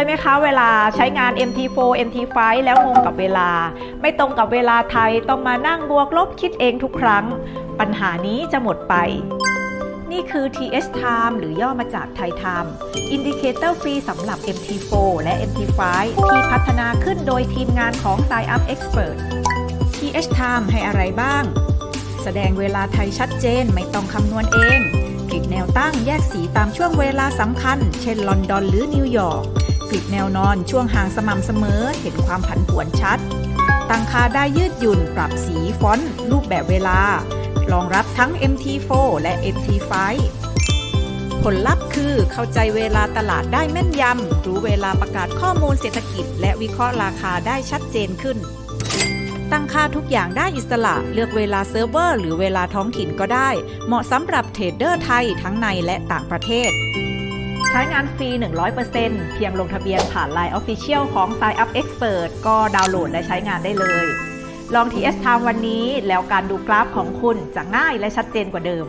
ยไหมคะเวลาใช้งาน MT4 MT5 แล้วงงกับเวลา ไม่ตรงกับเวลาไทยต้องมานั่งบวกลบคิดเองทุกครั้ง ปัญหานี้จะหมดไป นี่คือ TH Time หรือย่อมาจาก Thai Time อินดิเคเตอร์ฟรีสำหรับ MT4 และ MT5 ที่พัฒนาขึ้นโดยทีมงานของ s i Up Expert TH Time ให้อะไรบ้าง แสดงเวลาไทยชัดเจนไม่ต้องคำนวณเองกริดแนวตั้งแยกสีตามช่วงเวลาสำคัญ เช่นลอนดอนหรือนิวยอร์ก กริดแนวนอนช่วงห่างสม่ำเสมอเห็นความผันผวนชัด ตั้งค่าได้ยืดหยุ่นปรับสีฟอนต์รูปแบบเวลารองรับทั้ง MT4 และ MT5 ผลลัพธ์คือเข้าใจเวลาตลาดได้แม่นยำ รู้เวลาประกาศข้อมูลเศรษฐกิจ และวิเคราะห์ราคาได้ชัดเจนขึ้น ตั้งค่าทุกอย่างได้อิสระ เลือกเวลาเซิร์ฟเวอร์ หรือเวลาท้องถิ่นก็ได้ เหมาะสำหรับเทรดเดอร์ไทยทั้งในและต่างประเทศ ช้งานฟรี 100%เพียงลงทะเบียนผ่าน Line Official ของ Sign Up Expert ก็ดาวน์โหลดและใช้งานได้เลย ลอง TS Time วันนี้แล้วการดูกราฟของคุณจะง่ายและชัดเจนกว่าเดิม